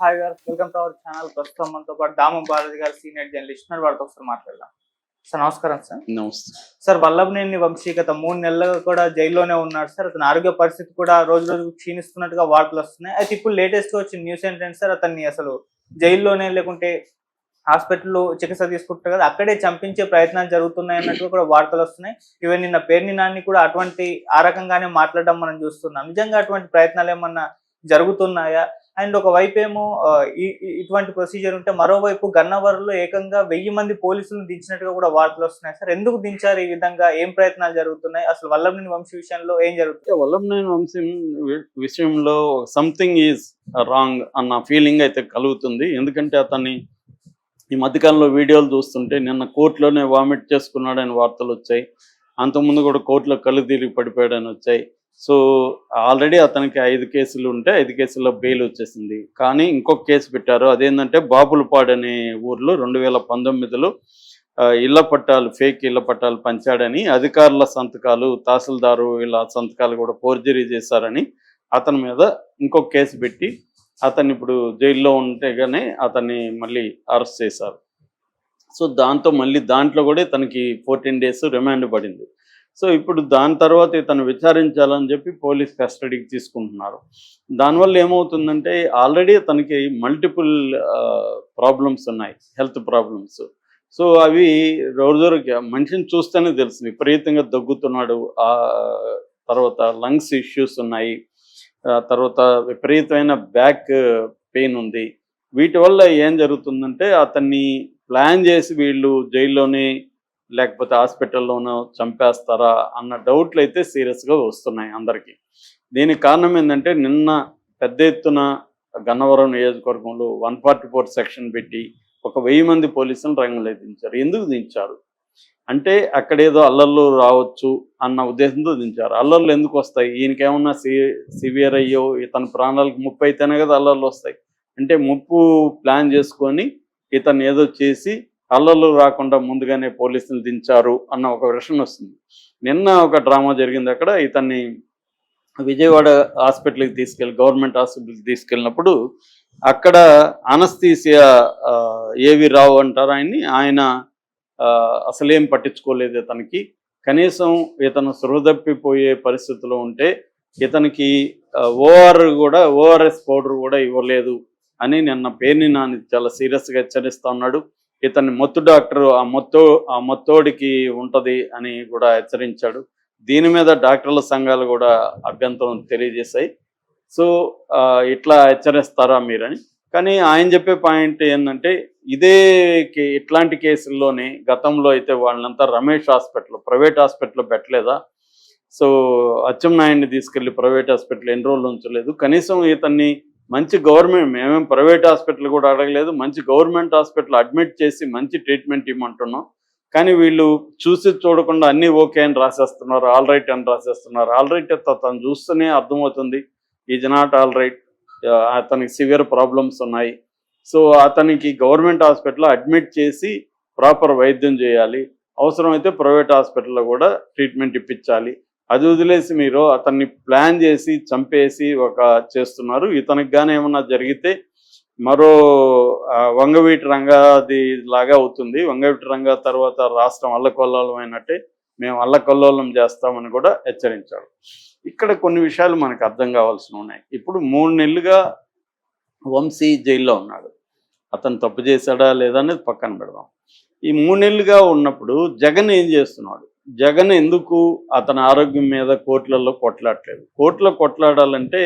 Hi గారు welcome to our channel ప్రస్తుతం మనతో పాటు దాము బాలాజీ గారు సీనియర్ జర్నలిస్ట్ ఉన్నారు. వారితో ఒకసారి మాట్లాడదాం. సార్ నమస్కారం సార్. నమస్తే. సార్ వల్లభనేని వంశీ గత మూడు నెలలుగా కూడా జైల్లోనే ఉన్నాడు సార్. అతని ఆరోగ్య పరిస్థితి కూడా రోజు రోజు క్షీణిస్తున్నట్టుగా వార్తలు వస్తున్నాయి. అయితే ఇప్పుడు లేటెస్ట్గా వచ్చిన న్యూస్ ఏంటంటే సార్ అతన్ని అసలు జైల్లోనే లేకుంటే హాస్పిటల్లో చికిత్స తీసుకుంటారు కదా అక్కడే చంపించే ప్రయత్నాలు జరుగుతున్నాయి అన్నట్టుగా కూడా వార్తలు వస్తున్నాయి. ఈవెన్ నిన్న పేర్ని నాన్ని కూడా అటువంటి ఆ రకంగానే మాట్లాడడం మనం చూస్తున్నాం. నిజంగా అటువంటి ప్రయత్నాలు ఏమన్నా జరుగుతున్నాయా? అండ్ ఒక వైపు ఏమో ఇటువంటి ప్రొసీజర్ ఉంటే మరోవైపు గన్నవరంలో ఏకంగా వెయ్యి మంది పోలీసులను దించినట్టుగా కూడా వార్తలు వస్తున్నాయి. సార్ ఎందుకు దించారు ఈ విధంగా? ఏం ప్రయత్నాలు జరుగుతున్నాయి? అసలు వల్లభనేని వంశీ విషయంలో ఏం జరుగుతుంది? వల్లభనేని వంశీ విషయంలో సంథింగ్ ఈజ్ రాంగ్ అన్న ఫీలింగ్ అయితే కలుగుతుంది. ఎందుకంటే అతన్ని ఈ మధ్యకాలంలో వీడియోలు చూస్తుంటే నిన్న కోర్టులోనే వామిట్ చేసుకున్నాడని వార్తలు వచ్చాయి. అంతకుముందు కూడా కోర్టులో కళ్ళు తిరిగి పడిపోయాడని వచ్చాయి. సో ఆల్రెడీ అతనికి ఐదు కేసులు ఉంటే ఐదు కేసుల్లో బెయిల్ వచ్చేసింది. కానీ ఇంకొక కేసు పెట్టారు. అదేంటంటే బాబులపాడు అనే ఊర్లో రెండు వేల పంతొమ్మిదిలో ఇళ్ళ పట్టాలు ఫేక్ ఇళ్ళ పట్టాలు పంచాడని అధికారుల సంతకాలు తహసీల్దారు వీళ్ళ సంతకాలు కూడా ఫోర్జరీ చేశారని అతని మీద ఇంకొక కేసు పెట్టి అతన్ని ఇప్పుడు జైల్లో ఉంటే గానీ అతన్ని మళ్ళీ అరెస్ట్ చేశారు. సో దాంతో మళ్ళీ దాంట్లో కూడా తనకి ఫోర్టీన్ డేస్ రిమాండ్ పడింది. సో ఇప్పుడు దాని తర్వాత ఇతను విచారించాలని చెప్పి పోలీస్ కస్టడీకి తీసుకుంటున్నారు. దానివల్ల ఏమవుతుందంటే ఆల్రెడీ తనకి మల్టిపుల్ ప్రాబ్లమ్స్ ఉన్నాయి హెల్త్ ప్రాబ్లమ్స్ సో అవి రోజు రోజుకి మనిషిని చూస్తేనే తెలుసు విపరీతంగా దగ్గుతున్నాడు ఆ తర్వాత లంగ్స్ ఇష్యూస్ ఉన్నాయి ఆ తర్వాత విపరీతమైన బ్యాక్ పెయిన్ ఉంది. వీటి వల్ల ఏం జరుగుతుందంటే అతన్ని ప్లాన్ చేసి వీళ్ళు జైల్లోనే లేకపోతే హాస్పిటల్లోనో చంపేస్తారా అన్న డౌట్లు అయితే సీరియస్గా వస్తున్నాయి అందరికీ. దీనికి కారణం ఏంటంటే నిన్న పెద్ద ఎత్తున గన్నవరం నియోజకవర్గంలో వన్ ఫార్టీ ఫోర్ సెక్షన్ పెట్టి ఒక వెయ్యి మంది పోలీసులను రంగంలో దించారు. ఎందుకు దించారు? అంటే అక్కడేదో అల్లర్లు రావచ్చు అన్న ఉద్దేశంతో దించారు. అల్లర్లు ఎందుకు వస్తాయి? ఈయనకేమన్నా సి సివియర్ అయ్యో ఇతని ప్రాణాలకు ముప్పు అయితేనే కదా అల్లర్లు వస్తాయి. అంటే ముప్పు ప్లాన్ చేసుకొని ఇతను ఏదో చేసి అల్లర్లు రాకుండా ముందుగానే పోలీసులు దించారు అన్న ఒక విషయం వస్తుంది. నిన్న ఒక డ్రామా జరిగింది అక్కడ. ఇతన్ని విజయవాడ హాస్పిటల్కి తీసుకెళ్ళి గవర్నమెంట్ హాస్పిటల్కి తీసుకెళ్ళినప్పుడు అక్కడ అనస్థీసియా ఏవి రావు అంటారు ఆయన్ని. ఆయన ఆ, అసలేం పట్టించుకోలేదు ఇతనికి. కనీసం ఇతను సృహదప్పిపోయే పరిస్థితిలో ఉంటే ఇతనికి ఓఆర్ కూడా ఓఆర్ఎస్ పౌడర్ కూడా ఇవ్వలేదు అని నిన్న పేర్ని నాని చాలా సీరియస్గా హెచ్చరిస్తూ ఉన్నాడు. ఇతన్ని మొత్తు డాక్టర్ ఆ మొత్తో ఆ మొత్తోడికి ఉంటది అని కూడా హెచ్చరించాడు. దీని మీద డాక్టర్ల సంఘాలు కూడా అభ్యంతరం తెలియజేశాయి. సో ఇట్లా హెచ్చరిస్తారా మీరని? కానీ ఆయన చెప్పే పాయింట్ ఏంటంటే ఇదే కే- ఇట్లాంటి కేసుల్లోనే గతంలో అయితే వాళ్ళంతా రమేష్ హాస్పిటల్ ప్రైవేట్ హాస్పిటల్లో పెట్టలేదా? సో అచ్చెన్నాయుడిని తీసుకెళ్ళి ప్రైవేట్ హాస్పిటల్ ఎన్ని రోజులు ఉంచలేదు. కనీసం ఇతన్ని మంచి గవర్నమెంట్ మేమేం ప్రైవేట్ హాస్పిటల్ కూడా అడగలేదు. మంచి గవర్నమెంట్ హాస్పిటల్ అడ్మిట్ చేసి మంచి ట్రీట్మెంట్ ఇవ్వమంటున్నాం. కానీ వీళ్ళు చూసి చూడకుండా అన్నీ ఓకే అని రాసేస్తున్నారు. ఆల్ రైట్ అని రాసేస్తున్నారు. ఆల్ రైట్ తను చూస్తేనే అర్థమవుతుంది. Is not all right. అతనికి సివియర్ ప్రాబ్లమ్స్ ఉన్నాయి. సో అతనికి గవర్నమెంట్ హాస్పిటల్లో అడ్మిట్ చేసి ప్రాపర్ వైద్యం చేయాలి. అవసరమైతే ప్రైవేట్ హాస్పిటల్లో కూడా ట్రీట్మెంట్ ఇప్పించాలి. అది వదిలేసి మీరు అతన్ని ప్లాన్ చేసి చంపేసి ఒక చేస్తున్నారు. ఇతనికి కానీ ఏమన్నా జరిగితే మరో వంగవీటి రంగాది లాగా అవుతుంది. వంగవీటి రంగా తర్వాత రాష్ట్రం అల్లకొల్లోలం అయినట్టే మేము అల్లకొల్లోలం చేస్తామని కూడా హెచ్చరించాడు ఇక్కడ కొన్ని విషయాలు మనకు అర్థం కావాల్సి ఉన్నాయి. ఇప్పుడు మూడు నెలలుగా వంశీ జైల్లో ఉన్నాడు. అతను తప్పు చేశాడా లేదా అనేది పక్కన పెడదాం. ఈ మూడు నెలలుగా ఉన్నప్పుడు జగన్ ఏం చేస్తున్నాడు? జగన్ ఎందుకు అతని ఆరోగ్యం మీద కోర్టులలో కొట్లాడలేదు? కోర్టులో కొట్లాడాలంటే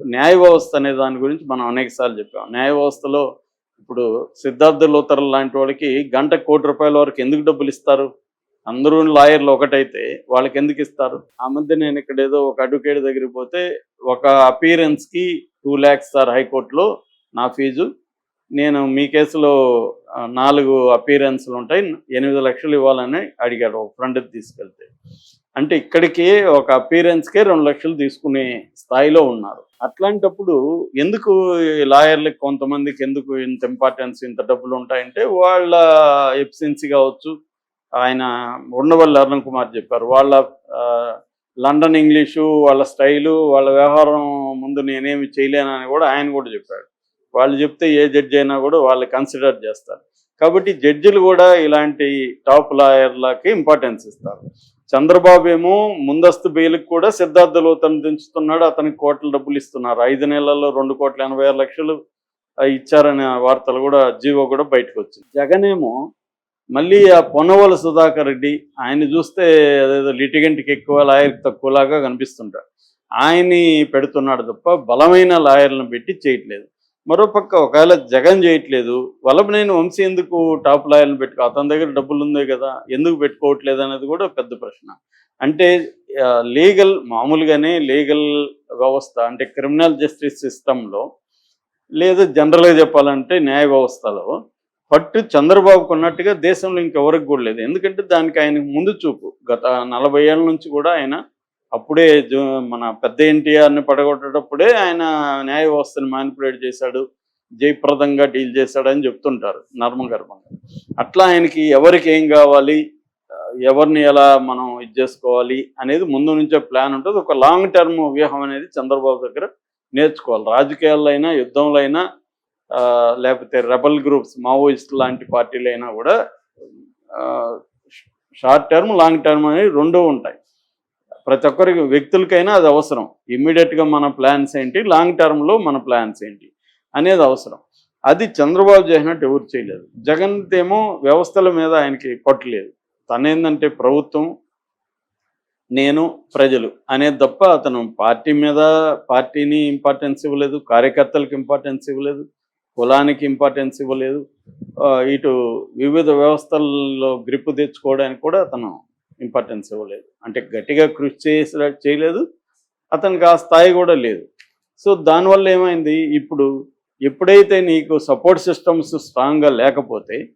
న్యాయ వ్యవస్థ అనే దాని గురించి మనం అనేకసార్లు చెప్పాం. న్యాయ వ్యవస్థలో ఇప్పుడు సిద్ధార్థ లోతర్ లాంటి వాళ్ళకి గంట కోటి రూపాయల వరకు ఎందుకు డబ్బులు ఇస్తారు? అందరూ లాయర్లు ఒకటైతే వాళ్ళకి ఎందుకు ఇస్తారు? ఆ మధ్య నేను ఇక్కడ ఏదో ఒక అడ్వకేట్ దగ్గరికి పోతే ఒక అపీరెన్స్కి కి టూ ల్యాక్స్ సార్ హైకోర్టులో నా ఫీజు. నేను మీ కేసులో నాలుగు అపీరెన్స్లు ఉంటాయి. ఎనిమిది లక్షలు ఇవ్వాలని అడిగాడు ఒక ఫ్రెండ్ తీసుకెళ్తే. అంటే ఇక్కడికి ఒక అపీరెన్స్కే రెండు లక్షలు తీసుకునే స్థాయిలో ఉన్నారు. అట్లాంటప్పుడు ఎందుకు లాయర్లకు కొంతమందికి ఎందుకు ఇంత ఇంపార్టెన్స్ ఇంత డబ్బులు ఉంటాయంటే వాళ్ళ ఎఫిషియన్సీ కావచ్చు. ఆయన ఉండవల్లి అరుణ్ కుమార్ చెప్పారు. వాళ్ళ లండన్ ఇంగ్లీషు వాళ్ళ స్టైలు వాళ్ళ వ్యవహారం ముందు నేనేమి చేయలేనని కూడా ఆయన కూడా చెప్పాడు. వాళ్ళు చెప్తే ఏ జడ్జి అయినా కూడా వాళ్ళు కన్సిడర్ చేస్తారు. కాబట్టి జడ్జిలు కూడా ఇలాంటి టాప్ లాయర్లకి ఇంపార్టెన్స్ ఇస్తారు. చంద్రబాబు ఏమో ముందస్తు బెయిల్కి కూడా సిద్ధార్థ లోతను దించుతున్నాడు అతనికి కోట్ల డబ్బులు ఇస్తున్నారు. ఐదు నెలల్లో రెండు కోట్ల ఎనభై ఆరు లక్షలు ఇచ్చారనే వార్తలు కూడా జీవో కూడా బయటకు వచ్చింది. జగన్ ఏమో మళ్ళీ ఆ పొన్నవల సుధాకర్ రెడ్డి ఆయన చూస్తే అదేదో లిటిగెంట్కి ఎక్కువ లాయర్కి తక్కువలాగా కనిపిస్తుంటాడు. ఆయన్ని పెడుతున్నాడు తప్ప బలమైన లాయర్లను పెట్టి చేయట్లేదు. మరోపక్క ఒకవేళ జగన్ చేయట్లేదు వల్లభనేని వంశీ ఎందుకు టాప్ లాయర్లను పెట్టుకో అతని దగ్గర డబ్బులు ఉంది కదా ఎందుకు పెట్టుకోవట్లేదు అనేది కూడా పెద్ద ప్రశ్న. అంటే లీగల్ మామూలుగానే లీగల్ వ్యవస్థ అంటే క్రిమినల్ జస్టిస్ సిస్టంలో లేదా జనరల్గా చెప్పాలంటే న్యాయ వ్యవస్థలో పట్టు చంద్రబాబుకు ఉన్నట్టుగా దేశంలో ఇంకెవరికి కూడా లేదు. ఎందుకంటే దానికి ఆయన ముందు చూపు గత నలభై ఏళ్ళ నుంచి కూడా ఆయన అప్పుడే మన పెద్ద ఎన్టీఆర్ని పడగొట్టేటప్పుడే ఆయన న్యాయ వ్యవస్థను మానిపులేట్ చేశాడు జయప్రదంగా డీల్ చేశాడని చెప్తుంటారు నర్మగర్భంగా. అట్లా ఆయనకి ఎవరికి ఏం కావాలి ఎవరిని ఎలా మనం ఇది చేసుకోవాలి అనేది ముందు నుంచే ప్లాన్ ఉంటుంది. ఒక లాంగ్ టర్మ్ వ్యూహం అనేది చంద్రబాబు దగ్గర నేర్చుకోవాలి. రాజకీయాల్లో అయినా యుద్ధంలో అయినా ఆ, లేకపోతే రెబల్ గ్రూప్స్ మావోయిస్ట్ లాంటి పార్టీలు అయినా కూడా షార్ట్ టర్మ్ లాంగ్ టర్మ్ అనేవి రెండూ ఉంటాయి. ప్రతి ఒక్కరికి వ్యక్తులకైనా అది అవసరం. ఇమ్మీడియట్గా మన ప్లాన్స్ ఏంటి? లాంగ్ టర్మ్లో మన ప్లాన్స్ ఏంటి? అనేది అవసరం. అది చంద్రబాబు చేసినట్టు ఎవరు చేయలేదు. జగన్ ఏమో వ్యవస్థల మీద ఆయనకి పట్టులేదు. తనేందంటే ప్రభుత్వం నేను ప్రజలు అనేది తప్ప అతను పార్టీ మీద పార్టీని ఇంపార్టెన్స్ ఇవ్వలేదు కార్యకర్తలకు ఇంపార్టెన్స్ ఇవ్వలేదు కులానికి ఇంపార్టెన్స్ ఇవ్వలేదు. ఇటు వివిధ వ్యవస్థల్లో గ్రిప్ తెచ్చుకోవడానికి కూడా అతను ఇంపార్టెన్స్ ఇవ్వలేదు. అంటే గట్టిగా కృషి చేసే చేయలేదు. అతనికి ఆ స్థాయి కూడా లేదు. సో దానివల్ల ఏమైంది? ఇప్పుడు ఎప్పుడైతే నీకు సపోర్ట్ సిస్టమ్స్ స్ట్రాంగ్గా లేకపోతే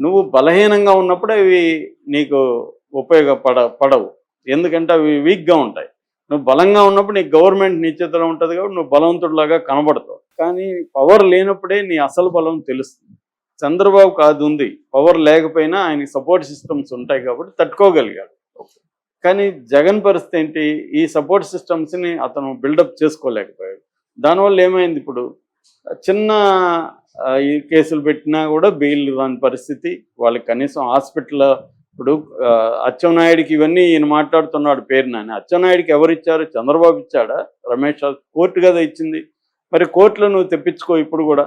నువ్వు బలహీనంగా ఉన్నప్పుడు అవి నీకు ఉపయోగపడ పడవు. ఎందుకంటే అవి వీక్గా ఉంటాయి. నువ్వు బలంగా ఉన్నప్పుడు నీకు గవర్నమెంట్ నీ చేతిలో ఉంటుంది కాబట్టి నువ్వు బలవంతుడిలాగా కనబడతావు. కానీ పవర్ లేనప్పుడే నీ అసలు బలం తెలుస్తుంది. చంద్రబాబు కాదు ఉంది. పవర్ లేకపోయినా ఆయనకి సపోర్ట్ సిస్టమ్స్ ఉంటాయి కాబట్టి తట్టుకోగలిగాడు. కానీ జగన్ పరిస్థితి ఏంటి? ఈ సపోర్ట్ సిస్టమ్స్ని అతను బిల్డప్ చేసుకోలేకపోయాడు. దానివల్ల ఏమైంది ఇప్పుడు? చిన్న ఈ కేసులు పెట్టినా కూడా బెయిల్ రాని పరిస్థితి. వాళ్ళకి కనీసం హాస్పిటల్ ఇప్పుడు అచ్చెన్నాయుడికి ఇవన్నీ ఈయన మాట్లాడుతున్నాడు పేరు నాని. అచ్చెన్నాయుడికి ఎవరు ఇచ్చారు? చంద్రబాబు ఇచ్చాడా? రమేష్ కోర్టు కదా ఇచ్చింది. మరి కోర్టులో నువ్వు తెప్పించుకో ఇప్పుడు కూడా.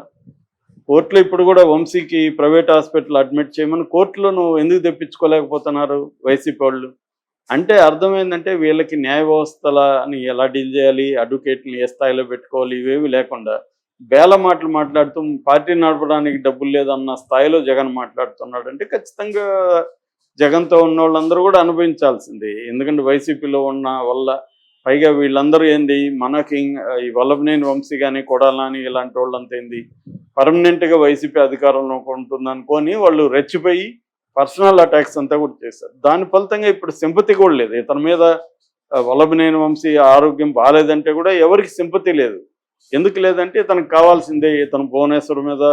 కోర్టులో ఇప్పుడు కూడా వంశీకి ప్రైవేట్ హాస్పిటల్ అడ్మిట్ చేయమని కోర్టులో నువ్వు ఎందుకు తెప్పించుకోలేకపోతున్నారు వైసీపీ వాళ్ళు? అంటే అర్థమైందంటే వీళ్ళకి న్యాయ వ్యవస్థలని ఎలా డీల్ చేయాలి అడ్వకేట్ని ఏ స్థాయిలో పెట్టుకోవాలి ఇవేవి లేకుండా బేల మాటలు మాట్లాడుతూ పార్టీ నడపడానికి డబ్బులు లేదన్న స్థాయిలో జగన్ మాట్లాడుతున్నాడు అంటే ఖచ్చితంగా జగన్తో ఉన్న వాళ్ళందరూ కూడా అనుభవించాల్సింది. ఎందుకంటే వైసీపీలో ఉన్న వల్ల పైగా వీళ్ళందరూ ఏంది? మనకి ఈ వల్లభనేని వంశీ కానీ కొడాలని ఇలాంటి వాళ్ళంతా ఏంది? పర్మనెంట్గా వైసీపీ అధికారంలో ఉంటుంది అనుకొని వాళ్ళు రెచ్చిపోయి పర్సనల్ అటాక్స్ అంతా కూడా చేశారు. దాని ఫలితంగా ఇప్పుడు సింపతి కూడా లేదు. ఇతని మీద వల్లభనేని వంశీ ఆరోగ్యం బాగాలేదంటే కూడా ఎవరికి సింపతి లేదు. ఎందుకు లేదంటే ఇతనికి కావాల్సిందే ఇతను భువనేశ్వర్ మీద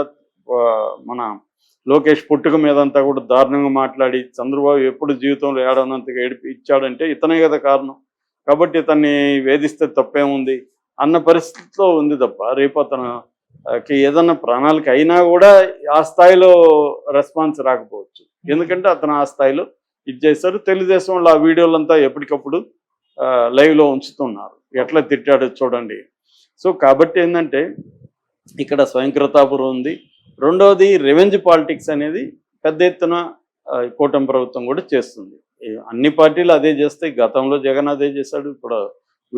మన లోకేష్ పుట్టుక మీద అంతా కూడా దారుణంగా మాట్లాడి చంద్రబాబు ఎప్పుడు జీవితంలో ఏడనంతగా ఏడిపి ఇచ్చాడంటే ఇతనే కదా కారణం. కాబట్టి తన్ని వేధిస్తే తప్పేముంది అన్న పరిస్థితిలో ఉంది తప్ప రేపు అతనుకి కి ఏదన్నా ప్రాణాలకి అయినా కూడా ఆ స్థాయిలో రెస్పాన్స్ రాకపోవచ్చు. ఎందుకంటే అతను ఆ స్థాయిలో ఇది చేశారు. తెలుగుదేశం వాళ్ళు ఆ వీడియోలంతా ఎప్పటికప్పుడు లైవ్లో ఉంచుతున్నారు. ఎట్లా తిట్టాడో చూడండి. సో కాబట్టి ఏంటంటే ఇక్కడ స్వయంకృతాపురం ఉంది. రెండవది రెవెంజ్ పాలిటిక్స్ అనేది పెద్ద ఎత్తున కూటమి ప్రభుత్వం కూడా చేస్తుంది. అన్ని పార్టీలు అదే చేస్తాయి. గతంలో జగన్ అదే చేశాడు. ఇప్పుడు